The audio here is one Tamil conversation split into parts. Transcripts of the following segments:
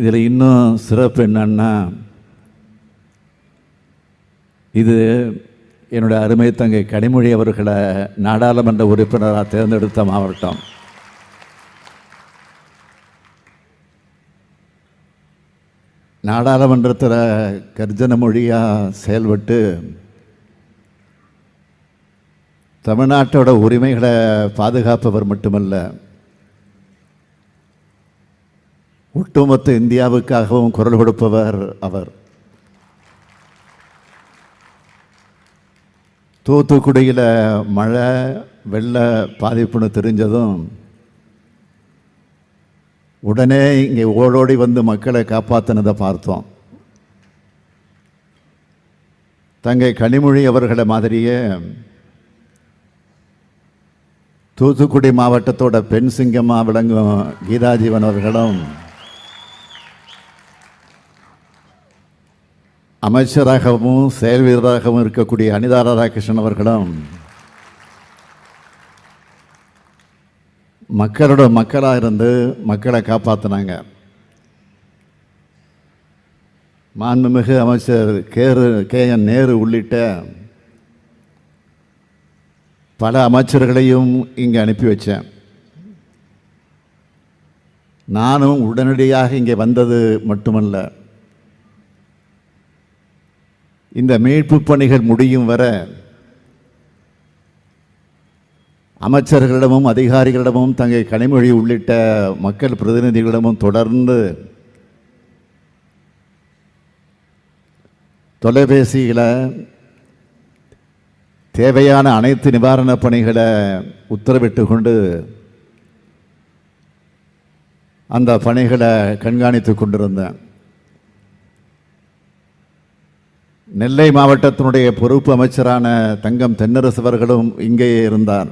இதில் இன்னும் சிறப்பு என்னன்னா இது என்னுடைய அருமை தங்கை கனிமொழி அவர்களை நாடாளுமன்ற உறுப்பினராக தேர்ந்தெடுத்த மாவட்டம். நாடாளுமன்றத்தில் கர்ஜன மொழியாக செயல்பட்டு தமிழ்நாட்டோட உரிமைகளை பாதுகாப்பவர் மட்டுமல்ல ஒட்டுமொத்த இந்தியாவுக்காகவும் குரல் கொடுப்பவர் அவர். தூத்துக்குடியில் மழை வெள்ள பாதிப்புன்னு தெரிஞ்சதும் உடனே இங்கே ஓடோடி வந்து மக்களை காப்பாற்றினதை பார்த்தோம். தங்கை கனிமொழி அவர்களை மாதிரியே தூத்துக்குடி மாவட்டத்தோட பெண் சிங்கமாக விளங்கும் கீதாஜீவன் அவர்களும் அமைச்சராகவும் செயல் வீரராகவும் இருக்கக்கூடிய அனிதா ராதாகிருஷ்ணன் அவர்களும் மக்களோட மக்களாக இருந்து மக்களை காப்பாற்றினாங்க மாண்புமிகு அமைச்சர் கேரு கே என் நேரு உள்ளிட்ட பல அமைச்சர்களையும் இங்கே அனுப்பி வச்சேன். நானும் உடனடியாக இங்கே வந்தது மட்டுமல்ல இந்த மீட்பு பணிகள் முடியும் வர அமைச்சர்களிடமும் அதிகாரிகளிடமும் தங்கள் கனிமொழி உள்ளிட்ட மக்கள் பிரதிநிதிகளிடமும் தொடர்ந்து தொலைபேசியில் தேவையான அனைத்து நிவாரணப் பணிகளை உத்தரவிட்டு கொண்டு அந்த பணிகளை கண்காணித்து கொண்டிருந்தேன். நெல்லை மாவட்டத்தினுடைய பொறுப்பு அமைச்சரான தங்கம் தென்னரசு அவர்களும் இங்கேயே இருந்தார்.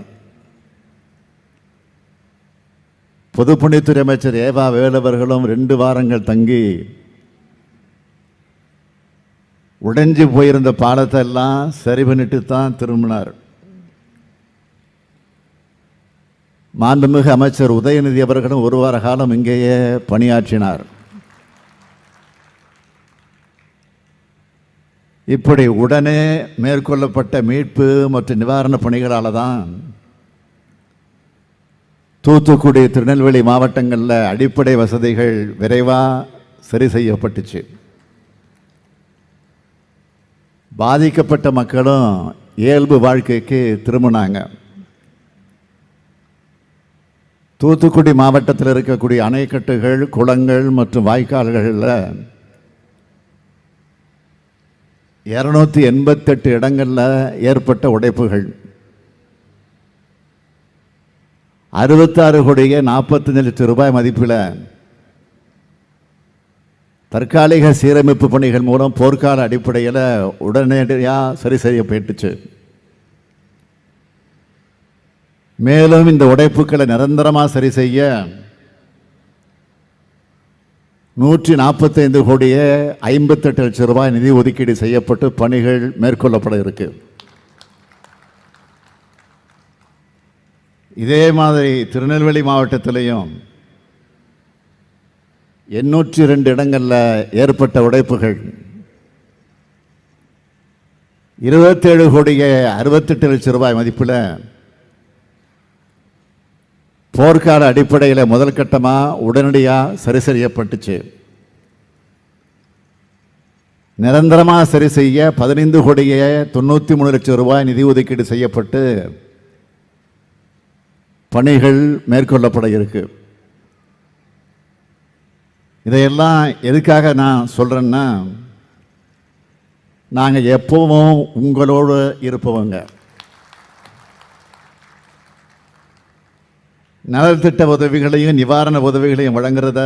பொதுப்பணித்துறை அமைச்சர் ஏவா வேலவர்களும் ரெண்டு வாரங்கள் தங்கி உடைஞ்சு போயிருந்த பாலத்தை எல்லாம் சரி பண்ணிட்டு தான் திரும்பினார். மாண்புமிகு அமைச்சர் உதயநிதி அவர்களும் ஒரு வார காலம் இங்கேயே பணியாற்றினார். இப்படி உடனே மேற்கொள்ளப்பட்ட மீட்பு மற்றும் நிவாரணப் பணிகளால் தான் தூத்துக்குடி திருநெல்வேலி மாவட்டங்களில் அடிப்படை வசதிகள் விரைவாக சரி செய்யப்பட்டுச்சு. பாதிக்கப்பட்ட மக்களும் இயல்பு வாழ்க்கைக்கு திரும்பினாங்க. தூத்துக்குடி மாவட்டத்தில் இருக்கக்கூடிய அணைக்கட்டுகள் குளங்கள் மற்றும் வாய்க்கால்களில் இரநூத்தி எண்பத்தெட்டு இடங்களில் ஏற்பட்ட உடைப்புகள். அறுபத்தாறு கோடியே நாற்பத்தஞ்சு லட்சம் ரூபாய் மதிப்பில் தற்காலிக சீரமைப்பு பணிகள் மூலம் போர்க்கால அடிப்படையில் உடனடியாக சரி செய்யப்பட்டுச்சு மேலும் இந்த உடைப்புகளை நிரந்தரமாக சரி செய்ய நூற்றி நாற்பத்தைந்து கோடியே ஐம்பத்தெட்டு லட்சம் ரூபாய் நிதி ஒதுக்கீடு செய்யப்பட்டு பணிகள் மேற்கொள்ளப்பட இருக்கு. இதே மாதிரி திருநெல்வேலி மாவட்டத்திலையும் எண்ணூற்றி ரெண்டு இடங்களில் ஏற்பட்ட உடைப்புகள். இருபத்தேழு கோடியே அறுபத்தெட்டு லட்சம் ரூபாய் மதிப்பில் போர்க்கால அடிப்படையில் முதல் கட்டமாக உடனடியாக சரி செய்யப்பட்டுச்சு. நிரந்தரமாக சரி செய்ய பதினைந்து கோடியே தொண்ணூற்றி மூணு லட்சம் ரூபாய் நிதி ஒதுக்கீடு செய்யப்பட்டு பணிகள் மேற்கொள்ளப்பட இருக்கு. இதையெல்லாம் எதுக்காக நான் சொல்கிறேன்னா நாங்கள் எப்பவும் உங்களோடு இருப்பவங்க. நலத்திட்ட உதவிகளையும் நிவாரண உதவிகளையும் வழங்குறத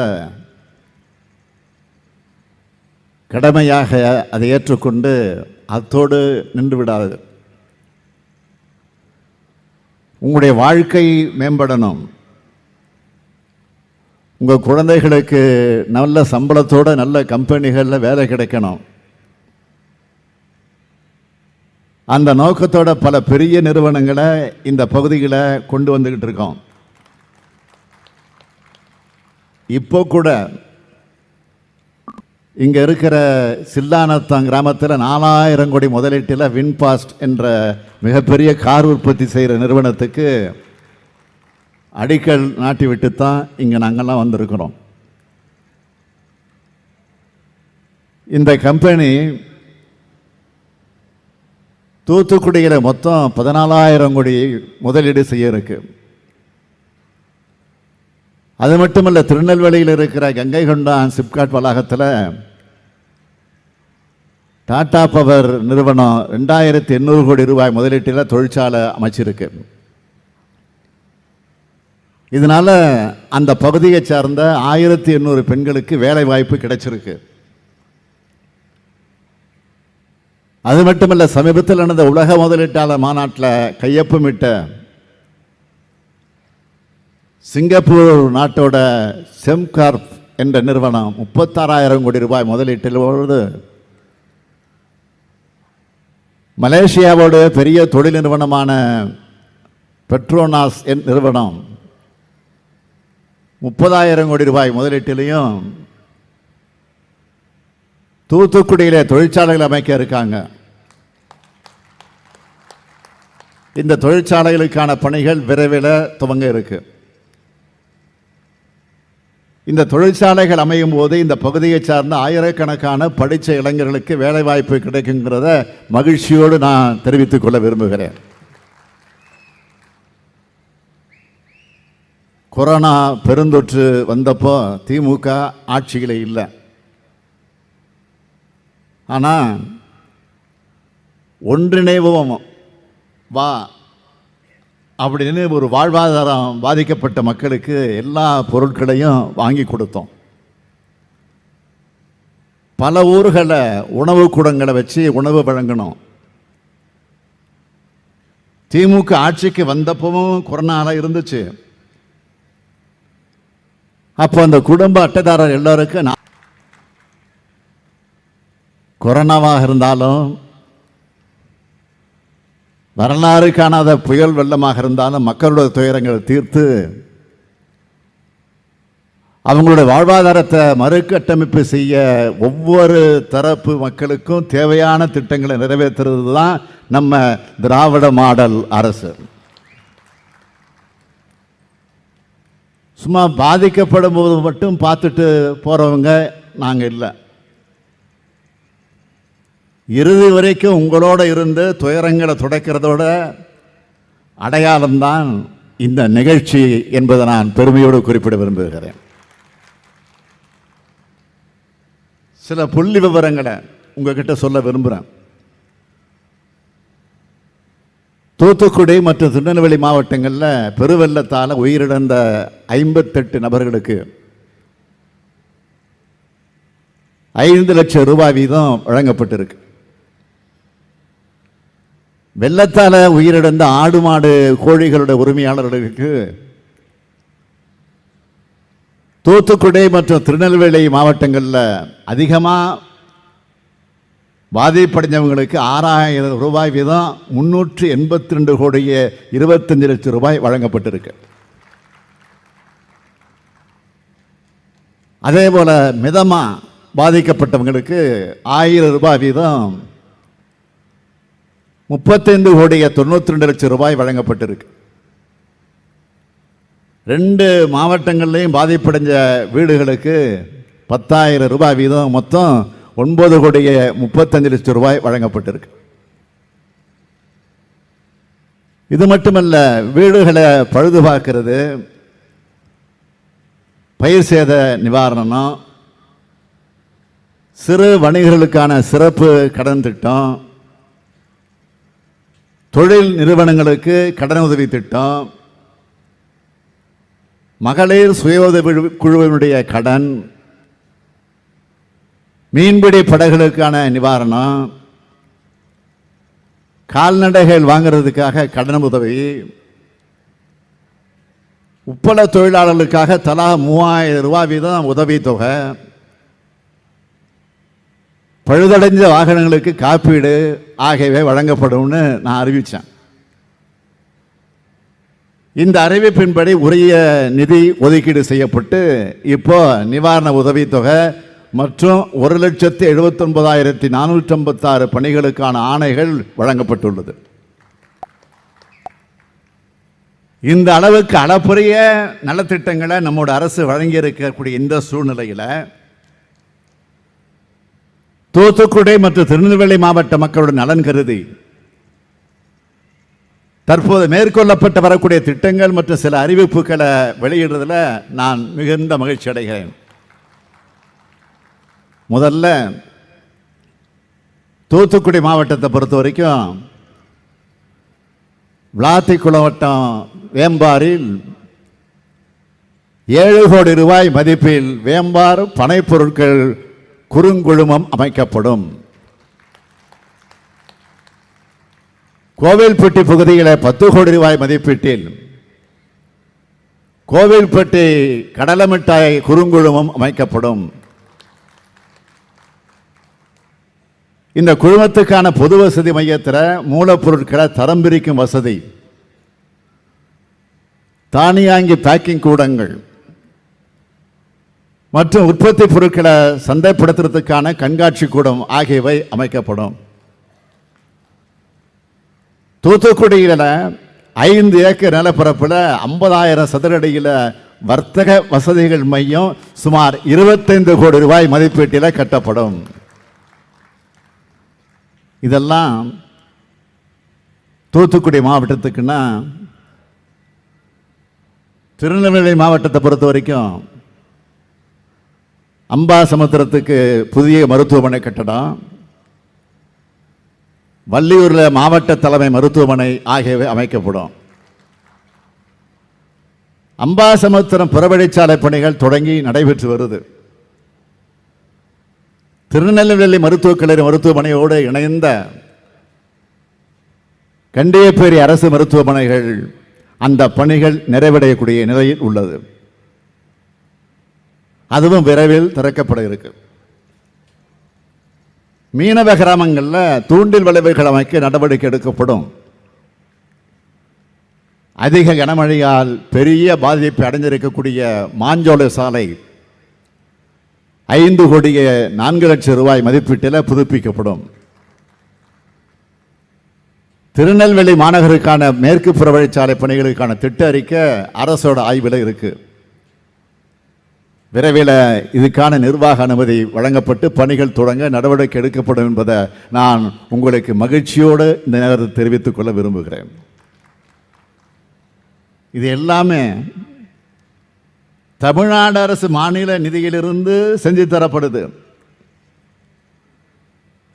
கடமையாக அதை ஏற்றுக்கொண்டு அத்தோடு நின்று விடாது. உங்களுடைய வாழ்க்கை மேம்படணும். உங்கள் குழந்தைகளுக்கு நல்ல சம்பளத்தோடு நல்ல கம்பெனிகளில் வேலை கிடைக்கணும். அந்த நோக்கத்தோட பல பெரிய நிறுவனங்களை இந்த பகுதிகளை கொண்டு வந்துக்கிட்டு இருக்கோம். இப்போ கூட இங்கே இருக்கிற சில்லானத்தம் கிராமத்தில் நாலாயிரம் கோடி முதலீட்டில் வின்பாஸ்ட் என்ற மிகப்பெரிய கார் உற்பத்தி செய்கிற நிறுவனத்துக்கு அடிக்கல் நாட்டி விட்டு தான் இங்கே நாங்கள்லாம் வந்திருக்கிறோம். இந்த கம்பெனி தூத்துக்குடியில் மொத்தம் பதினாலாயிரம் கோடி முதலீடு செய்ய இருக்குது அது மட்டுமல்ல திருநெல்வேலியில் இருக்கிற கங்கை கொண்டான் சிப்காட் வளாகத்தில் டாடா பவர் நிறுவனம் ரெண்டாயிரத்தி எண்ணூறு கோடி ரூபாய் முதலீட்டில் தொழிற்சாலை அமைச்சிருக்கு. இதனால் அந்த பகுதியை சார்ந்த ஆயிரத்தி எண்ணூறு பெண்களுக்கு வேலை வாய்ப்பு கிடைச்சிருக்கு. அது மட்டுமல்ல சமீபத்தில் நடந்த உலக முதலீட்டாளர் மாநாட்டில் கையொப்பமிட்ட சிங்கப்பூர் நாட்டோட செம்கார்ப் என்ற நிறுவனம் முப்பத்தாறாயிரம் கோடி ரூபாய் முதலீட்டிலோடு மலேசியாவோட பெரிய தொழில் நிறுவனமான பெட்ரோனாஸ் என் நிறுவனம் முப்பதாயிரம் கோடி ரூபாய் முதலீட்டிலையும் தூத்துக்குடியில் தொழிற்சாலைகள் அமைக்க இருக்காங்க. இந்த தொழிற்சாலைகளுக்கான பணிகள் விரைவில் துவங்க இருக்குது இந்த தொழிற்சாலைகள் அமையும் போது இந்த பகுதியை சார்ந்த ஆயிரக்கணக்கான படித்த இளைஞர்களுக்கு வேலைவாய்ப்பு கிடைக்குங்கிறத மகிழ்ச்சியோடு நான் தெரிவித்துக் கொள்ள விரும்புகிறேன். கொரோனா பெருந்தொற்று வந்தப்போ திமுக ஆட்சியில் இல்லை. ஆனால் ஒன்றிணைவோம். வா. அப்படின்னு ஒரு வாழ்வாதாரம் பாதிக்கப்பட்ட மக்களுக்கு எல்லா பொருட்களையும் வாங்கி கொடுத்தோம். பல ஊர்களை உணவு கூடங்களை வச்சு உணவு வழங்கணும் திமுக ஆட்சிக்கு வந்தப்பவும் கொரோனாலாம் இருந்துச்சு. அப்போ அந்த குடும்ப அட்டைதாரர் எல்லாருக்கும் நான் கொரோனாவாக இருந்தாலும் வரலாறு காணாத புயல் வெள்ளமாக இருந்தாலும் மக்களோட துயரங்களை தீர்த்து அவங்களுடைய வாழ்வாதாரத்தை மறுகட்டமைப்பு செய்ய ஒவ்வொரு தரப்பு மக்களுக்கும் தேவையான திட்டங்களை நிறைவேற்றுறது தான் நம்ம திராவிட மாடல் அரசு. சும்மா பாதிக்கப்படும் போது மட்டும் பார்த்துட்டு போகிறவங்க நாங்கள் இல்லை. இறுதி வரைக்கும் உங்களோட இருந்து துயரங்களை துடைக்கிறதோட அடையாளம்தான் இந்த நிகழ்ச்சி என்பதை நான் பெருமையோடு குறிப்பிட விரும்புகிறேன். சில புள்ளி விவரங்களை உங்ககிட்ட சொல்ல விரும்புகிறேன் தூத்துக்குடி மற்றும் திருநெல்வேலி மாவட்டங்களில் பெருவெள்ளத்தால் உயிரிழந்த ஐம்பத்தெட்டு நபர்களுக்கு ஐந்து லட்சம் ரூபாய் வீதம் வழங்கப்பட்டிருக்கு. வெள்ளத்தால் உயிரிழந்த ஆடு மாடு கோழிகளுடைய உரிமையாளர்களுக்கு தூத்துக்குடி மற்றும் திருநெல்வேலி மாவட்டங்களில் அதிகமாக பாதிப்படைஞ்சவங்களுக்கு ஆறாயிரம் ரூபாய் வீதம் முன்னூற்றி எண்பத்தி ரெண்டு கோடியே இருபத்தஞ்சு லட்சம் ரூபாய் வழங்கப்பட்டிருக்கு. அதே போல் மிதமாக பாதிக்கப்பட்டவங்களுக்கு ஆயிரம் ரூபாய் வீதம் முப்பத்தைந்து கோடிய தொண்ணூற்றி ரெண்டு லட்சம் ரூபாய் வழங்கப்பட்டிருக்கு. ரெண்டு மாவட்டங்கள்லையும் பாதிப்படைஞ்ச வீடுகளுக்கு பத்தாயிரம் ரூபாய் வீதம் மொத்தம் ஒன்பது கோடிய முப்பத்தஞ்சு லட்சம் ரூபாய் வழங்கப்பட்டிருக்கு. இது மட்டுமல்ல வீடுகளை பழுது பார்க்கறது பயிர் சேத நிவாரணம் சிறு வணிகர்களுக்கான சிறப்பு கடன் திட்டம் தொழில் நிறுவனங்களுக்கு கடன் உதவி திட்டம் மகளிர் சுய உதவி குழுவினுடைய கடன் மீன்பிடி படகுகளுக்கான நிவாரணம் கால்நடைகள் வாங்குறதுக்காக கடன் உதவி உப்பள தொழிலாளர்களுக்காக தலா மூவாயிரம் ரூபாய் வீதம் உதவி தொகை பழுதடைஞ்ச வாகனங்களுக்கு காப்பீடு ஆகியவை வழங்கப்படும்னு நான் அறிவித்தேன் இந்த அறிவிப்பின்படி உரிய நிதி ஒதுக்கீடு செய்யப்பட்டு இப்போ நிவாரண உதவித்தொகை மற்றும் ஒரு லட்சத்தி எழுபத்தொன்பதாயிரத்தி நானூற்றி ஐம்பத்தாறு பணிகளுக்கான ஆணைகள் வழங்கப்பட்டுள்ளது. இந்த அளவுக்கு அளப்பரிய நலத்திட்டங்களை நம்மோட அரசு வழங்கி இருக்கக்கூடிய இந்த சூழ்நிலையில் தூத்துக்குடி மற்றும் திருநெல்வேலி மாவட்ட மக்களுடன் நலன் கருதி தற்போது மேற்கொள்ளப்பட்டு வரக்கூடிய திட்டங்கள் மற்றும் சில அறிவிப்புகளை வெளியிடுறதுல நான் மிகுந்த மகிழ்ச்சி அடைகிறேன். முதல்ல தூத்துக்குடி மாவட்டத்தை பொறுத்த வரைக்கும் விளாத்திக்குளம் வட்டம் வேம்பாரில் ஏழு கோடி ரூபாய் மதிப்பில் வேம்பார் பனைப்பொருட்கள் பொருட்கள் குறுங்குழுமம் அமைக்கப்படும். கோவில்பட்டி பகுதியில் பத்து கோடி ரூபாய் மதிப்பீட்டில் கோவில்பட்டி கடலமிட்டாய் குறுங்குழுமம் அமைக்கப்படும். இந்த குழுமத்துக்கான பொது வசதி மையத்தில் மூலப்பொருட்களை தரம் பிரிக்கும் வசதி. தானியாங்கி பேக்கிங் கூடங்கள். மற்றும் உற்பத்தி பொருட்களை சந்தைப்படுத்துறதுக்கான கண்காட்சி கூடம் ஆகியவை அமைக்கப்படும். தூத்துக்குடியில் ஐந்து ஏக்கர் நிலப்பரப்பில் ஐம்பதாயிரம் சதுரடியில் வர்த்தக வசதிகள் மையம் சுமார் இருபத்தைந்து கோடி ரூபாய் மதிப்பீட்டில் கட்டப்படும். இதெல்லாம் தூத்துக்குடி மாவட்டத்துக்குன்னா திருநெல்வேலி மாவட்டத்தை பொறுத்த வரைக்கும் அம்பாசமுத்திரத்துக்கு புதிய மருத்துவமனை கட்டடம். வள்ளியூரில் மாவட்ட தலைமை மருத்துவமனை ஆகியவை அமைக்கப்படும். அம்பாசமுத்திரம் புறவழிச்சாலை பணிகள் தொடங்கி நடைபெற்று வருது. திருநெல்வேலி மருத்துவக் கல்லூரி மருத்துவமனையோடு இணைந்த கண்டியப்பேரி அரசு மருத்துவமனைகள் அந்த பணிகள் நிறைவடையக்கூடிய நிலையில் உள்ளது. அதுவும் விரைவில் திறக்கப்பட இருக்கு. மீனவ கிராமங்களில் தூண்டில் விளைவுகள் அமைக்க நடவடிக்கை எடுக்கப்படும். அதிக கனமழையால் பெரிய பாதிப்பை அடைந்திருக்கக்கூடிய மாஞ்சோலை சாலை ஐந்து கோடியே நான்கு லட்சம் ரூபாய் மதிப்பீட்டில் புதுப்பிக்கப்படும். திருநெல்வேலி மாநகருக்கான மேற்கு புறவழிச்சாலை பணிகளுக்கான திட்ட அறிக்கை அரசோட ஆய்வில் இருக்குது விரைவில் இதுக்கான நிர்வாக அனுமதி வழங்கப்பட்டு பணிகள் தொடங்க நடவடிக்கை எடுக்கப்படும் என்பதை நான் உங்களுக்கு மகிழ்ச்சியோடு இந்த நேரத்தில் தெரிவித்துக் கொள்ள விரும்புகிறேன். இது எல்லாமே தமிழ்நாடு அரசு மாநில நிதியிலிருந்து செஞ்சு தரப்படுது.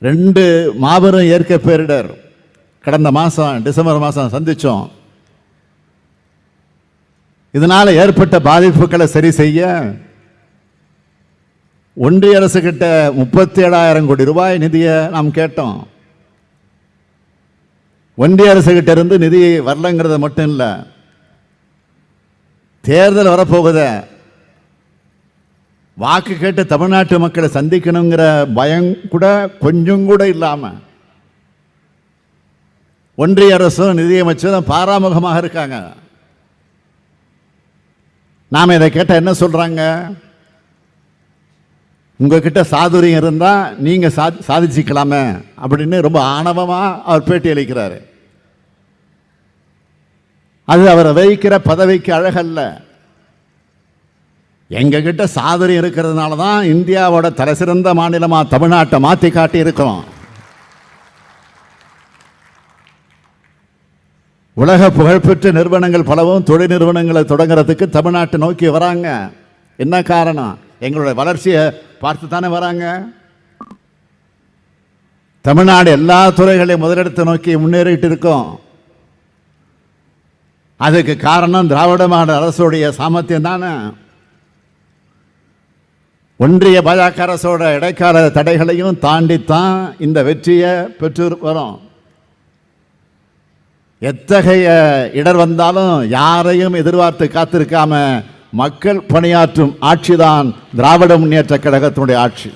ரெண்டு மாபெரும் இயற்கை பேரிடர் கடந்த மாதம் டிசம்பர் மாதம் சந்தித்தோம் இதனால் ஏற்பட்ட பாதிப்புகளை சரி செய்ய ஒன்றிய அரசு கிட்ட முப்பத்தி ஏழாயிரம் கோடி ரூபாய் நிதியை நாம் கேட்டோம். ஒன்றிய அரசு கிட்ட இருந்து நிதி வரலங்கிறது மட்டும் இல்லை தேர்தல் வரப்போகுத வாக்கு கேட்டு தமிழ்நாட்டு மக்களை சந்திக்கணுங்கிற பயம் கூட கொஞ்சம் கூட இல்லாமல் ஒன்றிய அரசும் நிதியமைச்சரும் பாராமுகமாக இருக்காங்க. நாம் இதை கேட்டால் என்ன சொல்கிறாங்க உங்ககிட்ட சாதுரியம் இருந்தால் நீங்கள் சா சாதிச்சுக்கலாமே அப்படின்னு ரொம்ப ஆணவமாக அவர் பேட்டி அளிக்கிறார். அது அவரை வைக்கிற பதவிக்கு அழகல்ல. எங்ககிட்ட சாதுரியம் இருக்கிறதுனால தான் இந்தியாவோட தலைசிறந்த மாநிலமாக தமிழ்நாட்டை மாற்றி காட்டி இருக்கிறோம் உலக புகழ்பெற்ற நிறுவனங்கள் பலவும் தொழில் நிறுவனங்களை தொடங்குறதுக்கு தமிழ்நாட்டை நோக்கி வராங்க. என்ன காரணம்? எங்களுடைய வளர்ச்சியை பார்த்து தானே வராங்க? தமிழ்நாடு எல்லா துறைகளையும் முதலிடத்தை நோக்கி முன்னேறிட்டு இருக்கோம் அதுக்கு காரணம் திராவிட மாடல் அரசுடைய சாமர்த்தியம் தானே. ஒன்றிய பாஜக அரசோட இடைக்கால தடைகளையும் தாண்டித்தான் இந்த வெற்றியை பெற்று வரும். எத்தகைய இடர் வந்தாலும் யாரையும் எதிர்பார்த்து காத்திருக்காம மக்கள் பணியாற்றும் ஆட்சிதான் திராவிட முன்னேற்ற கழகத்தினுடைய ஆட்சி.